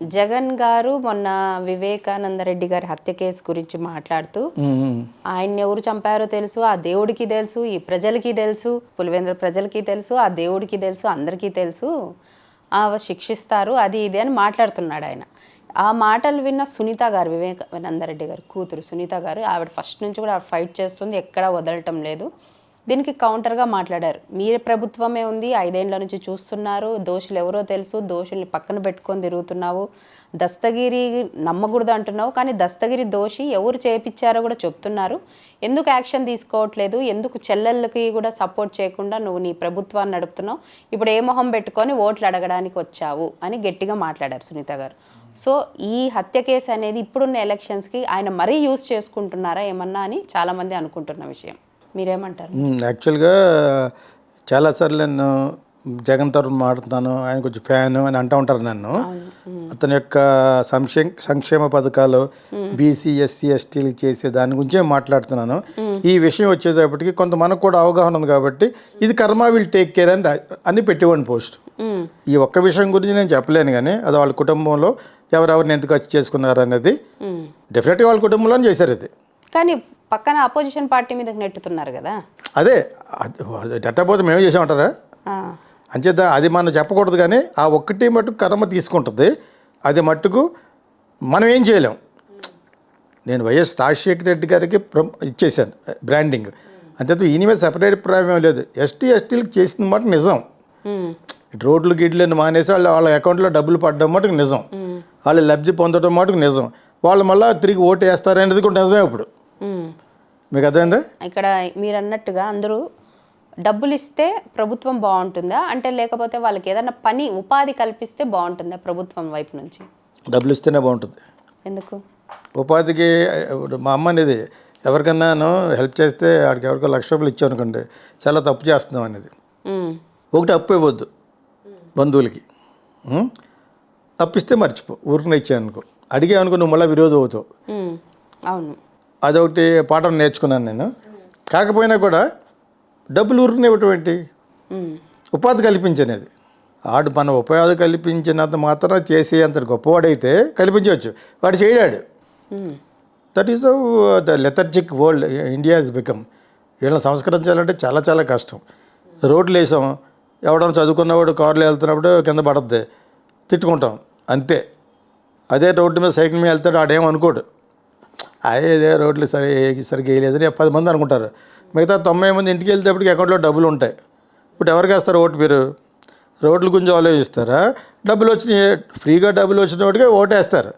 జగన్ గారు మొన్న వివేకానంద రెడ్డి గారి హత్య కేసు గురించి మాట్లాడుతూ ఆయన్ని ఎవరు చంపారో తెలుసు ఆ దేవుడికి తెలుసు ఈ ప్రజలకి తెలుసు పులివెందుల ప్రజలకి తెలుసు ఆ దేవుడికి తెలుసు అందరికీ తెలుసు ఆ శిక్షిస్తారు అది ఇది అని మాట్లాడుతున్నాడు ఆయన. ఆ మాటలు విన్న సునీత గారు వివేకానంద రెడ్డి గారు కూతురు సునీత గారు ఆవిడ ఫస్ట్ నుంచి కూడా ఫైట్ చేస్తుంది ఎక్కడా వదలటం లేదు. దీనికి కౌంటర్గా మాట్లాడారు. మీరే ప్రభుత్వమే ఉంది ఐదేండ్ల నుంచి చూస్తున్నారు దోషులు ఎవరో తెలుసు దోషుల్ని పక్కన పెట్టుకొని తిరుగుతున్నావు దస్తగిరి నమ్మకూడదు అంటున్నావు కానీ దస్తగిరి దోషి ఎవరు చేపించారో కూడా చెప్తున్నారు. ఎందుకు యాక్షన్ తీసుకోవట్లేదు ఎందుకు చెల్లెళ్ళకి కూడా సపోర్ట్ చేయకుండా నువ్వు నీ ప్రభుత్వాన్ని నడుపుతున్నావు ఇప్పుడు ఏ మొహం పెట్టుకొని ఓట్లు అడగడానికి వచ్చావు? అని గట్టిగా మాట్లాడారు సునీత గారు. సో ఈ హత్య కేసు అనేది ఇప్పుడున్న ఎలక్షన్స్కి ఆయన మరీ యూజ్ చేసుకుంటున్నారా ఏమన్నా అని చాలామంది అనుకుంటున్న విషయం. మీరేమంటారు? యాక్చువల్గా చాలాసార్లు నేను జగన్ తరఫున మాట్లాడుతాను ఆయన కొంచెం ఫ్యాన్ అని అంటూ ఉంటారు నన్ను. అతని యొక్క సంక్షేమ సంక్షేమ పథకాలు బీసీ ఎస్సీ ఎస్టీలు చేసే దాని గురించే మాట్లాడుతున్నాను. ఈ విషయం వచ్చేటప్పటికి కొంత మనకు కూడా అవగాహన ఉంది కాబట్టి ఇది కర్మ విల్ టేక్ కేర్ అని అని పెట్టేవాడిని పోస్ట్. ఈ ఒక్క విషయం గురించి నేను చెప్పలేను కానీ అది వాళ్ళ కుటుంబంలో ఎవరెవరిని ఎందుకు ఖర్చు చేసుకున్నారు అనేది. డెఫినెట్గా వాళ్ళ కుటుంబంలోనే చేశారు ఇది. కానీ పక్కన అపోజిషన్ పార్టీ మీదకి నెట్టుతున్నారు కదా. అదే ఎట్టపోతే మేమే చేసామంటారా? అంచేత అది మనం చెప్పకూడదు కానీ ఆ ఒక్కటి మట్టుకు కర్మ తీసుకుంటుంది. అది మట్టుకు మనం ఏం చేయలేం. నేను వైఎస్ రాజశేఖర రెడ్డి గారికి ప్ర- ఇచ్చేసాను బ్రాండింగ్ అంతేత ఈయన మీద సపరేట్ ప్రాబ్లం లేదు. ఎస్టీ ఎస్టీలకు చేసిన మాట నిజం. రోడ్లు గిడ్లను మానేసి వాళ్ళ వాళ్ళ అకౌంట్లో డబ్బులు పడడం మటుకు నిజం. వాళ్ళు లబ్ధి పొందడం మటుకు నిజం. వాళ్ళు మళ్ళీ తిరిగి ఓటు వేస్తారనేది కూడా నిజమే ఇప్పుడు. మీకు అర్థమైందా ఇక్కడ మీరు అన్నట్టుగా అందరూ డబ్బులు ఇస్తే ప్రభుత్వం బాగుంటుందా? అంటే లేకపోతే వాళ్ళకి ఏదైనా పని ఉపాధి కల్పిస్తే బాగుంటుందా ప్రభుత్వం వైపు నుంచి? డబ్బులు ఇస్తేనే బాగుంటుంది. ఎందుకు? ఉపాధికి మా అమ్మ అనేది ఎవరికన్నాను హెల్ప్ చేస్తే ఆడికి ఎవరికో లక్ష రూపాయలు ఇచ్చావు అనుకోండి చాలా తప్పు చేస్తున్నాం అనేది. ఒకటి అప్పు ఇవ్వద్దు బంధువులకి? అప్పిస్తే మర్చిపో ఊరికి ఇచ్చాను అనుకో. అడిగే అనుకో నువ్వు మళ్ళీ విరోధం అవుతావు. అవును. అదొకటి పాఠం నేర్చుకున్నాను నేను. కాకపోయినా కూడా డబ్బులు ఊరికి ఇవ్వటం ఏంటి? మ్మ్. ఉపాధి కల్పించనేది ఆడు మన ఉపాధి కల్పించినంత మాత్రం చేసేంత గొప్పవాడైతే కల్పించవచ్చు. వాడు చేయడాడు. That is the lethargic world India is become వీళ్ళని సంస్కరించాలంటే చాలా చాలా కష్టం. రోడ్లు వేసాం. ఎవడన్నా చదువుకున్నవాడు కార్లో వెళ్తున్నప్పుడు కింద పడద్ది. తిట్టుకుంటాం. అంతే. అదే రోడ్డు మీద సైకిల్ మీద వెళ్తాడు. ఆడేం అనుకోడు. అదే రోడ్లు సరి సరిగ్గా వేయలేదని పది మంది అనుకుంటారు. మిగతా తొంభై మంది ఇంటికి వెళ్తేప్పటికి అకౌంట్లో డబ్బులు ఉంటాయి. ఇప్పుడు ఎవరికి వేస్తారు ఓటు మీరు? రోడ్ల గురించి ఆలోచిస్తారా? డబ్బులు వచ్చిన ఫ్రీగా డబ్బులు వచ్చిన వాటికే ఓటేస్తారు.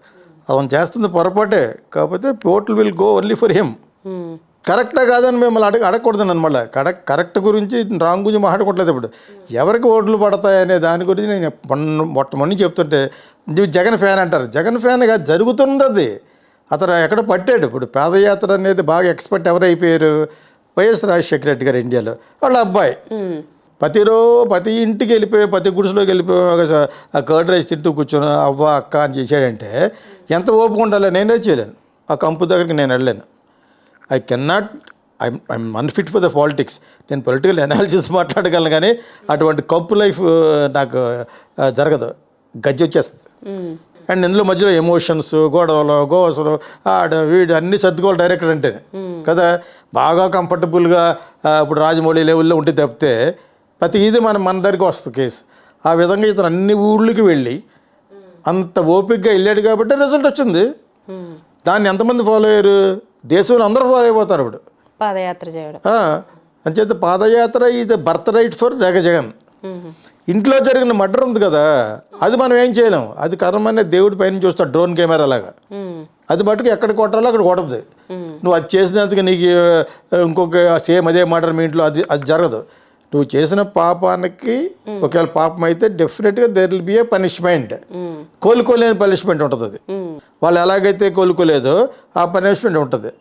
అతను చేస్తుంది పొరపాటే. కాకపోతే ఓట్లు will go only for him. కరెక్టా కాదని మిమ్మల్ని అడగ అడగకూడదు అనమాట కరెక్ట్ కరెక్ట్ గురించి రాంగ్ గురించి మాట్లాడకూడదు ఇప్పుడు. ఎవరికి ఓట్లు పడతాయి అనే దాని గురించి నేను మొట్టమొదటి చెప్తుంటే నువ్వు జగన్ ఫ్యాన్ అంటారు. జగన్ ఫ్యాన్ కాదు జరుగుతుంది అది అతను ఎక్కడ పట్టాడు? ఇప్పుడు పాదయాత్ర అనేది బాగా ఎక్స్పర్ట్ ఎవరు అయిపోయారు వైఎస్ రాజశేఖర రెడ్డి గారు ఇండియాలో. వాళ్ళ అబ్బాయి. ప్రతిరో ప్రతి ఇంటికి వెళ్ళిపోయి ప్రతి గుడిసెలోకి వెళ్ళిపోయి ఆ కర్డ్ రైస్ తింటూ కూర్చొని అవ్వ అక్క అని చేశాడంటే ఎంత ఓపిక ఉండాలో నేనే చేయలేను. ఆ కంపు దగ్గరికి నేను వెళ్ళాను I cannot I'm I'm unfit for the politics నేను పొలిటికల్ అనాలిసిస్ మాట్లాడగలను కానీ అటువంటి కప్పు లైఫ్ నాకు జరగదు. గజ్జి వచ్చేస్తుంది. అండ్ ఇందులో మధ్యలో ఎమోషన్స్ గొడవలు గోసలు ఆడ వీడు అన్నీ సర్దుకోవాలి డైరెక్టర్ అంటే. కదా? బాగా కంఫర్టబుల్గా ఇప్పుడు రాజమౌళి లెవెల్లో ఉంటే తప్పితే ప్రతి ఇది మన మన దగ్గరికి వస్తుంది కేసు ఆ విధంగా ఇతను అన్ని ఊళ్ళకి వెళ్ళి అంత ఓపికగా వెళ్ళాడు కాబట్టి రిజల్ట్ వచ్చింది. దాన్ని ఎంతమంది ఫాలో అయ్యారు? దేశంలో అందరూ ఫాలో అయిపోతారు ఇప్పుడు. పాదయాత్ర చేయడం. అంచేత పాదయాత్ర ఇది బర్త్ రైట్ ఫర్ జగ జగన్. మ్మ్. ఇంట్లో జరిగిన మర్డర్ ఉంది కదా అది మనం ఏం చేయలేం అది కర్మనే దేవుడి పైన చూస్తాడు డ్రోన్ కెమెరా లాగా. అది మటుకు ఎక్కడ కొట్టాలో అక్కడ కొట్టదు. నువ్వు అది చేసినందుకు నీకు ఇంకొక సేమ్ అదే మర్డర్ మీ ఇంట్లో అది అది జరగదు నువ్వు చేసిన పాపానికి ఒకవేళ పాపం అయితే డెఫినెట్గా there will be a punishment. కోలుకోలేని పనిష్మెంట్ ఉంటుంది అది. వాళ్ళు ఎలాగైతే కోలుకోలేదో ఆ పనిష్మెంట్ ఉంటుంది